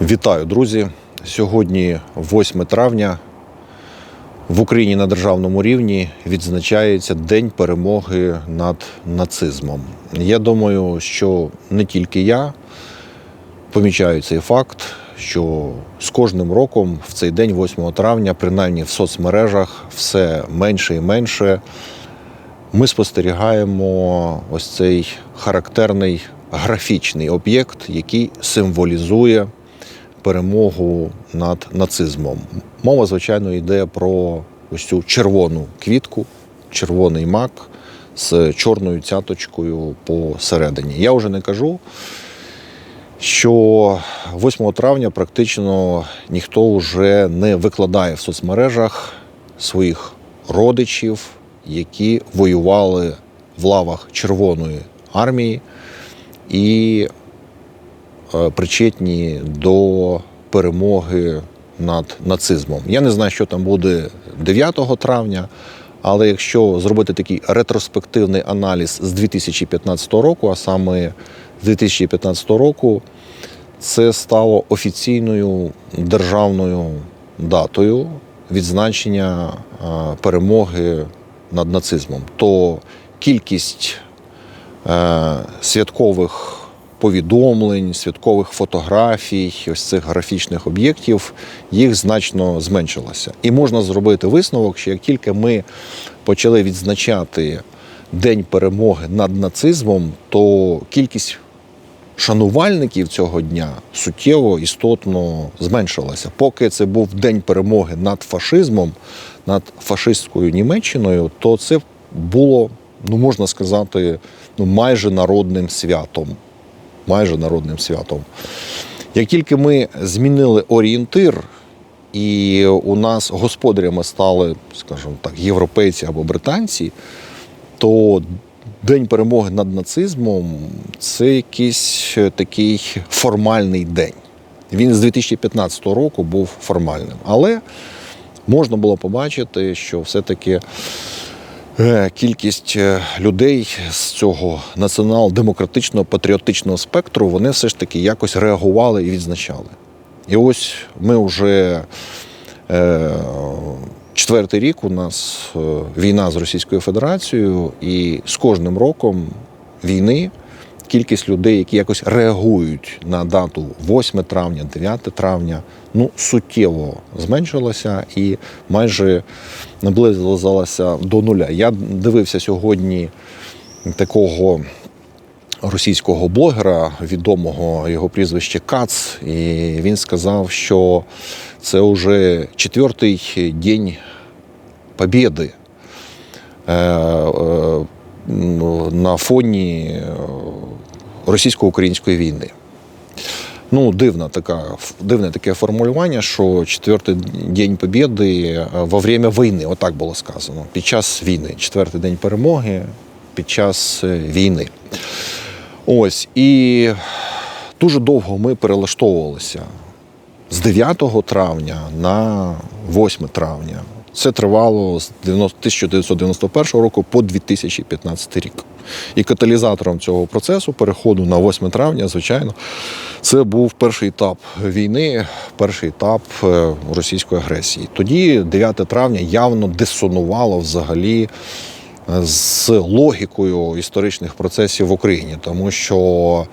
Вітаю, друзі! Сьогодні, 8 травня, в Україні на державному рівні відзначається День перемоги над нацизмом. Я думаю, що не тільки я помічаю цей факт, що з кожним роком в цей день, 8 травня, принаймні в соцмережах, все менше і менше ми спостерігаємо ось цей характерний графічний об'єкт, який символізує перемогу над нацизмом. Мова, звичайно, йде про ось цю червону квітку, червоний мак з чорною цяточкою посередині. Я вже не кажу, що 8 травня практично ніхто вже не викладає в соцмережах своїх родичів, які воювали в лавах Червоної армії і причетні до перемоги над нацизмом. Я не знаю, що там буде 9 травня, але якщо зробити такий ретроспективний аналіз з 2015 року, а саме з 2015 року, це стало офіційною державною датою відзначення е, перемоги над нацизмом. То кількість е, святкових повідомлень, святкових фотографій, ось цих графічних об'єктів, їх значно зменшилося. І можна зробити висновок, що як тільки ми почали відзначати День перемоги над нацизмом, то кількість шанувальників цього дня суттєво істотно зменшилася. Поки це був день перемоги над фашизмом, над фашистською Німеччиною, то це було, ну можна сказати, ну майже народним святом. Майже народним святом. Як тільки ми змінили орієнтир, і у нас господарями стали, скажімо так, європейці або британці, то День перемоги над нацизмом це якийсь такий формальний день. Він з 2015 року був формальним. Але можна було побачити, що все-таки кількість е, людей з цього націонал-демократичного патріотичного спектру вони все ж таки якось реагували і відзначали. І ось ми вже е, четвертий рік у нас е, війна з Російською Федерацією, і з кожним роком війни кількість людей, які якось реагують на дату 8 травня, 9 травня, ну суттєво зменшилася і майже наблизилася до нуля. Я дивився сьогодні такого. Російського блогера, відомого його прізвище Кац, і він сказав, що це вже четвертий день побєди е, е, на фоні російсько-української війни. Ну, дивна така, дивне таке формулювання, що четвертий день побєди во время війни, отак було сказано. Під час війни. Четвертий день перемоги під час війни. Ось і дуже довго ми перелаштовувалися з 9 травня на 8 травня. Це тривало з 1991 року по 2015 рік. І каталізатором цього процесу переходу на 8 травня, звичайно, це був перший етап війни, перший етап е, російської агресії. Тоді 9 травня явно дисонувало взагалі з логікою історичних процесів в Україні, тому що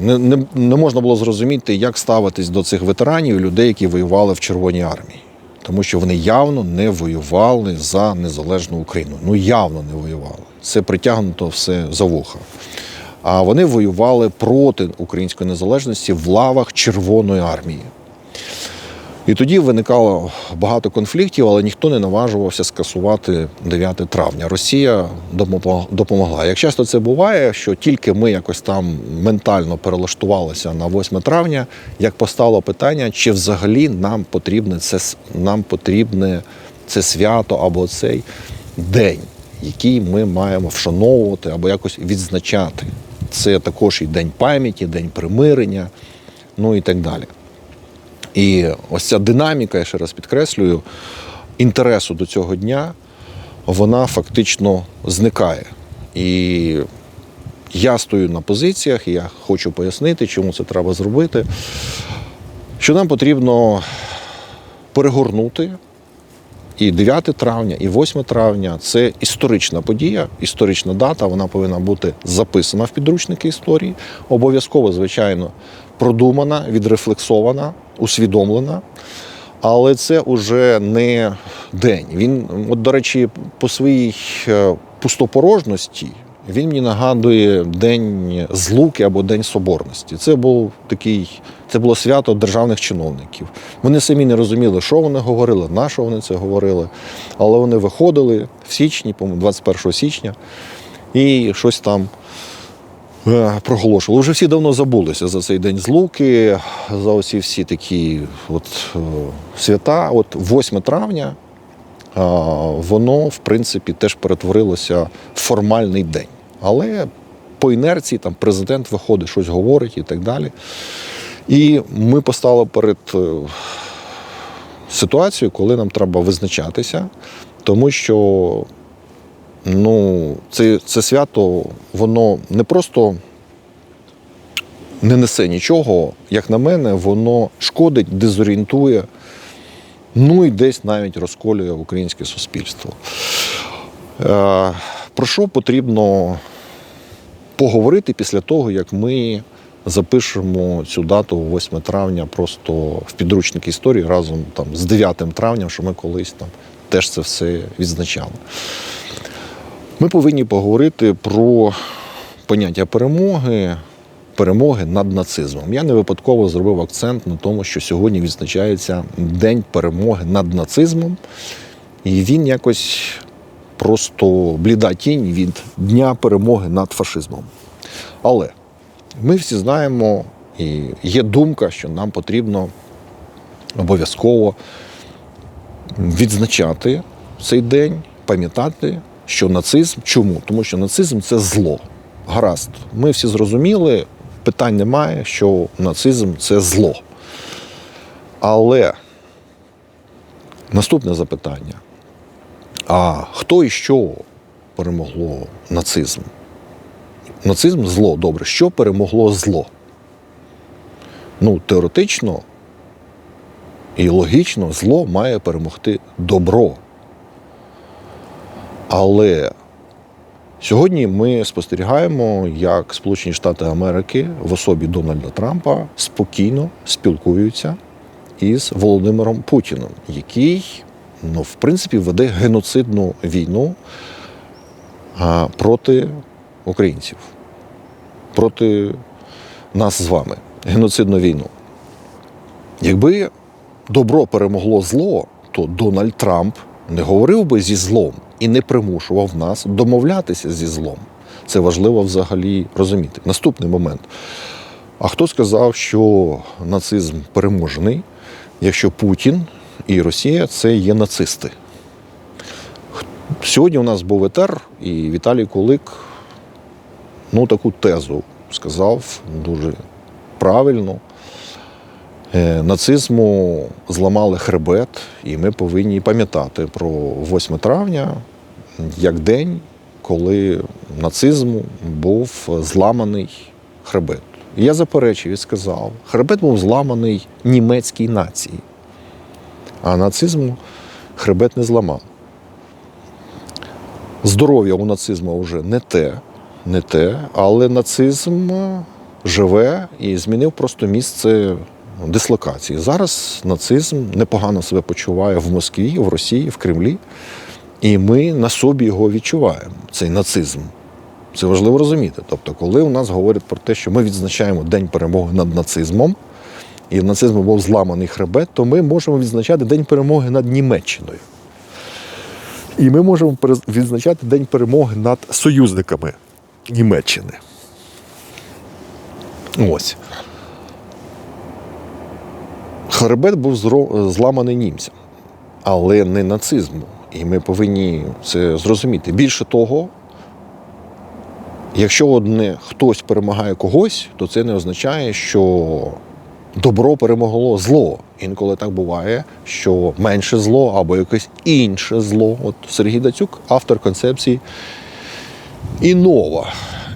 не, не, не можна було зрозуміти, як ставитись до цих ветеранів, людей, які воювали в Червоній армії. Тому що вони явно не воювали за незалежну Україну. Ну явно не воювали. Це притягнуто все за вуха. А вони воювали проти української незалежності в лавах Червоної армії. І тоді виникало багато конфліктів, але ніхто не наважувався скасувати 9 травня. Росія допомогла. Як часто це буває, що тільки ми якось там ментально перелаштувалися на 8 травня, як постало питання, чи взагалі нам потрібне це нам потрібне це свято або цей день, який ми маємо вшановувати або якось відзначати. Це також і день пам'яті, день примирення, ну і так далі. І ось ця динаміка, я ще раз підкреслюю, інтересу до цього дня, вона фактично зникає. І я стою на позиціях, і я хочу пояснити, чому це треба зробити. Що нам потрібно перегорнути і 9 травня, і 8 травня це історична подія, історична дата. Вона повинна бути записана в підручники історії. Обов'язково, звичайно, продумана, відрефлексована, усвідомлена. Але це уже не день. Він, от, до речі, по своїй е, пустопорожності він мені нагадує День Злуки або День Соборності. Це був такий, це було свято державних чиновників. Вони самі не розуміли, що вони говорили, на що вони це говорили. Але вони виходили в січні, по-моєму, 21 січня, і щось там е, проголошували. Вже всі давно забулися за цей день злуки, за оці всі такі от, е, свята. От 8 травня а, воно, в принципі, теж перетворилося в формальний день. Але по інерції там президент виходить, щось говорить і так далі. І ми постали перед е, ситуацією, коли нам треба визначатися, тому що ну, це, це свято, воно не просто не несе нічого, як на мене, воно шкодить, дезорієнтує, ну і десь навіть розколює українське суспільство. Е, про що потрібно поговорити після того, як ми запишемо цю дату 8 травня просто в підручник історії разом там, з 9 травня, що ми колись там теж це все відзначали. Ми повинні поговорити про поняття перемоги, перемоги над нацизмом. Я не випадково зробив акцент на тому, що сьогодні відзначається День перемоги над нацизмом, і він якось просто бліда тінь від Дня перемоги над фашизмом. Але ми всі знаємо, і є думка, що нам потрібно обов'язково відзначати цей день, пам'ятати, що нацизм чому? Тому що нацизм це зло. Гаразд, ми всі зрозуміли, питань немає, що нацизм це зло. Але наступне запитання: а хто і що перемогло нацизм? Нацизм зло, добре. Що перемогло зло? Ну, теоретично і логічно зло має перемогти добро. Але сьогодні ми спостерігаємо, як Сполучені Штати Америки в особі Дональда Трампа спокійно спілкуються із Володимиром Путіним, який, ну, в принципі, веде геноцидну війну а, проти українців, проти нас з вами. Геноцидну війну. Якби добро перемогло зло, то Дональд Трамп не говорив би зі злом і не примушував нас домовлятися зі злом. Це важливо взагалі розуміти. Наступний момент. А хто сказав, що нацизм переможений, якщо Путін і Росія це є нацисти? Сьогодні у нас був етер, і Віталій Кулик ну, таку тезу сказав дуже правильно. Е, Нацизму зламали хребет, і ми повинні пам'ятати про 8 травня як день, коли нацизму був зламаний хребет. Я заперечив і сказав, хребет був зламаний німецькій нації, а нацизму хребет не зламав. Здоров'я у нацизму вже не те, не те, але нацизм живе і змінив просто місце дислокації. Зараз нацизм непогано себе почуває в Москві, в Росії, в Кремлі, і ми на собі його відчуваємо, цей нацизм. Це важливо розуміти. Тобто, коли у нас говорять про те, що ми відзначаємо День перемоги над нацизмом, і нацизму був зламаний хребет, то ми можемо відзначати День перемоги над Німеччиною. І ми можемо відзначати День перемоги над союзниками Німеччини. Ось. Хребет був зламаний німцям, але не нацизму. І ми повинні це зрозуміти. Більше того, якщо одне хтось перемагає когось, то це не означає, що добро перемогло зло. Інколи так буває, що менше зло або якесь інше зло. От Сергій Дацюк, автор концепції інова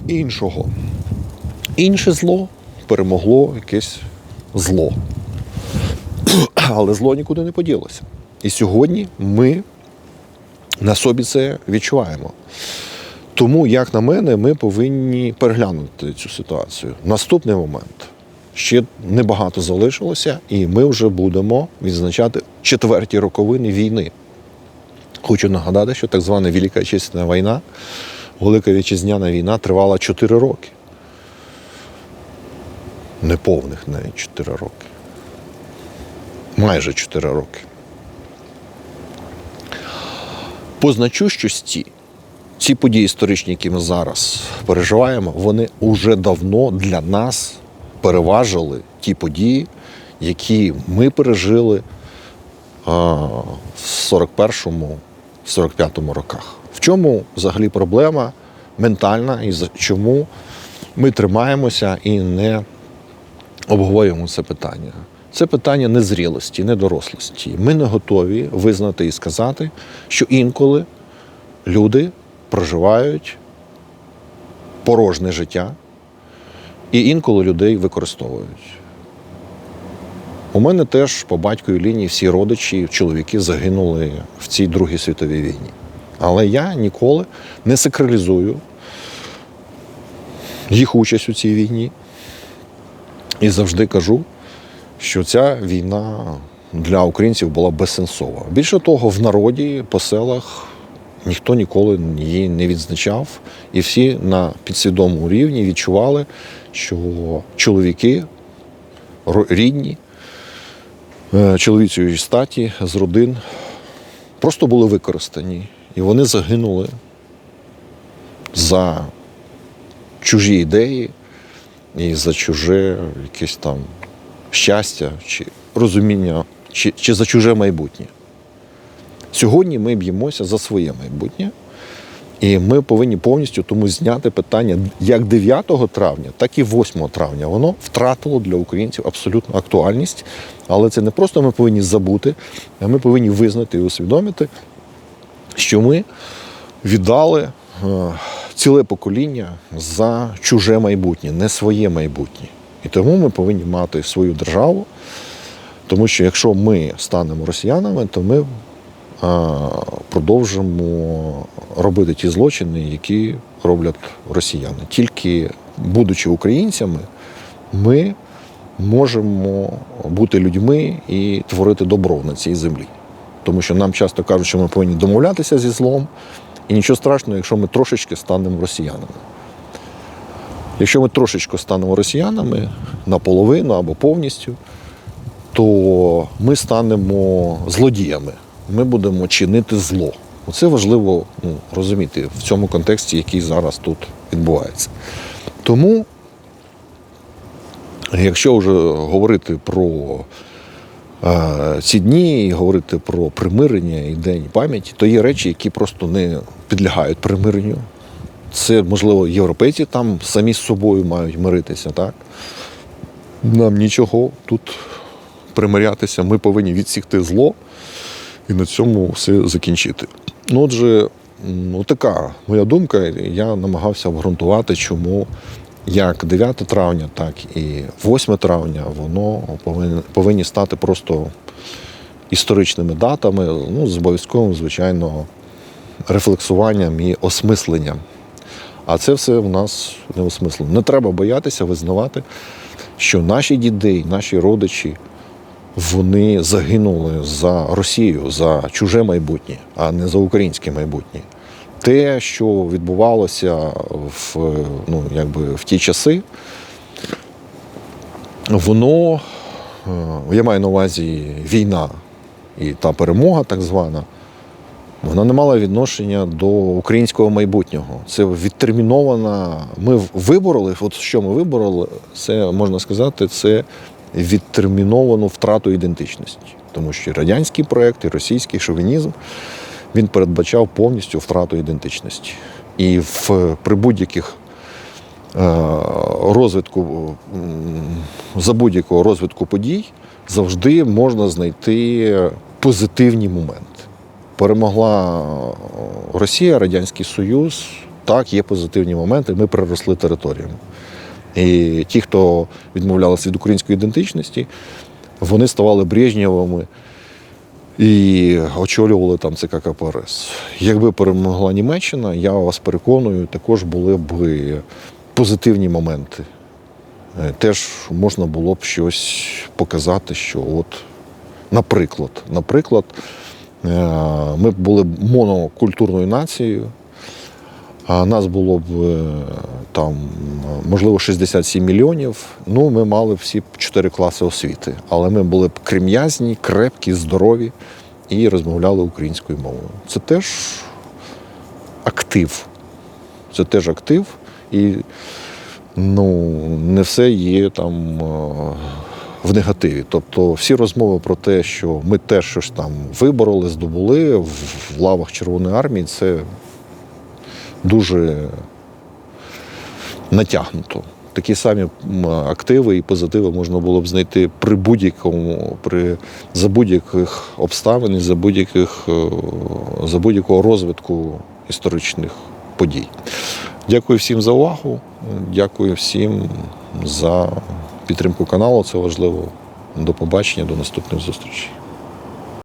іншого. Інше зло перемогло якесь зло. Але зло нікуди не поділося. І сьогодні ми на собі це відчуваємо. Тому, як на мене, ми повинні переглянути цю ситуацію. Наступний момент. Ще небагато залишилося, і ми вже будемо відзначати четверті роковини війни. Хочу нагадати, що так звана Велика Отечественна війна, Велика Вітчизняна війна тривала 4 роки. Неповних навіть 4 роки. Майже 4 роки. По значущості ці події історичні, які ми зараз переживаємо, вони уже давно для нас переважили ті події, які ми пережили а, в 41-му, 45-му роках. В чому взагалі проблема ментальна і чому ми тримаємося і не обговорюємо це питання? Це питання незрілості, недорослості. Ми не готові визнати і сказати, що інколи люди проживають порожнє життя, і інколи людей використовують. У мене теж по батьковій лінії всі родичі, чоловіки загинули в цій Другій світовій війні. Але я ніколи не сакралізую їх участь у цій війні і завжди кажу, що ця війна для українців була безсенсова. Більше того, в народі, по селах ніхто ніколи її не відзначав, і всі на підсвідомому рівні відчували, що чоловіки рідні, е, чоловічої статі з родин просто були використані, і вони загинули за чужі ідеї і за чуже якесь там щастя чи розуміння, чи, чи за чуже майбутнє. Сьогодні ми б'ємося за своє майбутнє, і ми повинні повністю тому зняти питання як 9 травня, так і 8 травня. Воно втратило для українців абсолютну актуальність. Але це не просто ми повинні забути, а ми повинні визнати і усвідомити, що ми віддали е, ціле покоління за чуже майбутнє, не своє майбутнє. І тому ми повинні мати свою державу, тому що якщо ми станемо росіянами, то ми продовжимо робити ті злочини, які роблять росіяни. Тільки будучи українцями, ми можемо бути людьми і творити добро на цій землі. Тому що нам часто кажуть, що ми повинні домовлятися зі злом, і нічого страшного, якщо ми трошечки станемо росіянами. Якщо ми трошечки станемо росіянами наполовину або повністю, то ми станемо злодіями. Ми будемо чинити зло. Оце важливо ну, розуміти в цьому контексті, який зараз тут відбувається. Тому, якщо вже говорити про е, ці дні, і говорити про примирення і день пам'яті, то є речі, які просто не підлягають примиренню. Це, можливо, європейці там самі з собою мають миритися, так? Нам нічого тут примирятися. Ми повинні відсікти зло і на цьому все закінчити. Ну, отже, отака моя думка. Я намагався обґрунтувати, чому як 9 травня, так і 8 травня воно повинні, повинні стати просто історичними датами, ну, з обов'язковим, звичайно, рефлексуванням і осмисленням. А це все в нас не осмислено. Не треба боятися визнавати, що наші діди, наші родичі, вони загинули за Росію, за чуже майбутнє, а не за українське майбутнє. Те, що відбувалося в, ну, якби в ті часи, воно, е, я маю на увазі війна і та перемога, так звана, вона не мала відношення до українського майбутнього. Це відтермінована. Ми вибороли, от що ми вибороли, це можна сказати, це відтерміновану втрату ідентичності. Тому що радянський проект і російський шовінізм він передбачав повністю втрату ідентичності. І в, при будь-яких е, розвитку, за будь-якого розвитку подій завжди можна знайти позитивні моменти. Перемогла Росія, Радянський Союз, так, є позитивні моменти, ми приросли територіями. І ті, хто відмовлялися від української ідентичності, вони ставали Брежнєвими і очолювали там ЦК КПРС. Якби перемогла Німеччина, я вас переконую, також були б позитивні моменти. Е, Теж можна було б щось показати, що от, наприклад, наприклад, е, ми були б монокультурною нацією, нас було б е, там, можливо, 67 мільйонів. Ну, ми мали всі чотири класи освіти. Але ми були б крем'язні, крепкі, здорові і розмовляли українською мовою. Це теж актив. Це теж актив. І ну, не все є там е, в негативі. Тобто всі розмови про те, що ми теж щось там вибороли, здобули в лавах Червоної армії, це дуже натягнуто. Такі самі активи і позитиви можна було б знайти при будь-якому, при за будь-яких обставин, за будь-яких е, за будь-якого розвитку історичних подій. Дякую всім за увагу. Дякую всім за підтримку каналу. Це важливо. До побачення, до наступних зустрічей.